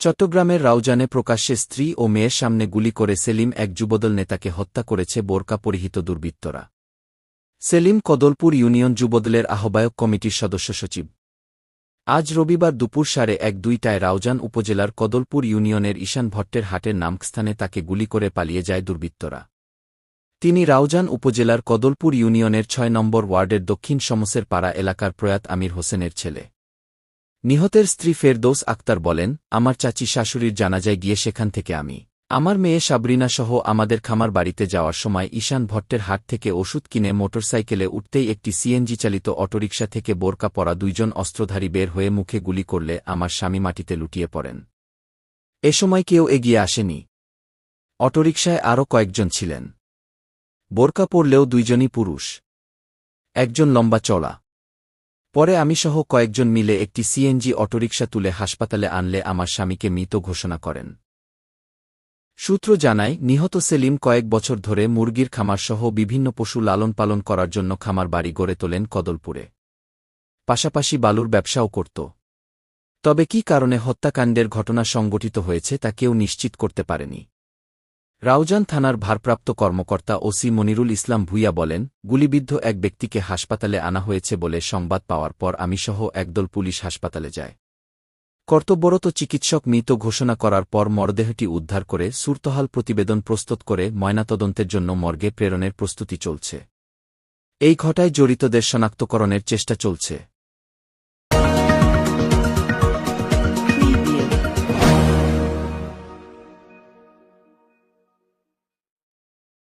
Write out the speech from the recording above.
চট্টগ্রামের রাউজানে প্রকাশ্যে স্ত্রী ও মেয়ের সামনে গুলি করে সেলিম, এক যুবদল নেতাকে হত্যা করেছে বোরকা পরিহিত দুর্বৃত্তরা। সেলিম কদলপুর ইউনিয়ন যুবদলের আহ্বায়ক কমিটির সদস্য সচিব। আজ রবিবার দুপুর সাড়ে এক দুইটায় রাউজান উপজেলার কদলপুর ইউনিয়নের ঈশান ভট্টের হাটের নামস্থানে তাকে গুলি করে পালিয়ে যায় দুর্বৃত্তরা। তিনি রাউজান উপজেলার কদলপুর ইউনিয়নের ছয় নম্বর ওয়ার্ডের দক্ষিণ সমসের পাড়া এলাকার প্রয়াত আমির হোসেনের ছেলে। নিহতের স্ত্রী ফেরদৌস আক্তার বলেন, আমার চাচি শাশুড়ির জানাজায় গিয়ে সেখান থেকে আমি আমার মেয়ে সাবরিনা সহ আমাদের খামার বাড়িতে যাওয়ার সময় ঈশান ভট্টের হাট থেকে ওষুধ কিনে মোটরসাইকেলে উঠতেই একটি সিএনজি চালিত অটোরিকশা থেকে বোরকা পরা দুইজন অস্ত্রধারী বের হয়ে মুখে গুলি করলে আমার স্বামী মাটিতে লুটিয়ে পড়েন। এ সময় কেউ এগিয়ে আসেনি। অটোরিকশায় আরও কয়েকজন ছিলেন। বোরকা পরলেও দুইজনই পুরুষ। একজন লম্বা চড়া পরে আমি সহ কয়েকজন মিলে একটি সিএনজি অটোরিকশা তুলে হাসপাতালে আনলে আমার স্বামীকে মৃত ঘোষণা করেন। সূত্র জানায়, নিহত সেলিম কয়েক বছর ধরে মুরগির খামারসহ বিভিন্ন পশু লালন পালন করার জন্য খামার বাড়ি গড়ে তোলেন কদলপুরে। পাশাপাশি বালুর ব্যবসাও করত। তবে কি কারণে হত্যাকাণ্ডের ঘটনা সংগঠিত হয়েছে তা কেউ নিশ্চিত করতে পারেনি। রাউজান থানার ভারপ্রাপ্ত কর্মকর্তা ওসি মনিরুল ইসলাম ভুইয়া বলেন, গুলিবিদ্ধ এক ব্যক্তিকে হাসপাতালে আনা হয়েছে বলে সংবাদ পাওয়ার পর আমিসহ একদল পুলিশ হাসপাতালে যায়। কর্তব্যরত চিকিৎসক মৃত ঘোষণা করার পর মরদেহটি উদ্ধার করে সুরতহাল প্রতিবেদন প্রস্তুত করে ময়নাতদন্তের জন্য মর্গে প্রেরণের প্রস্তুতি চলছে। এই ঘটায় জড়িতদের শনাক্তকরণের চেষ্টা চলছে।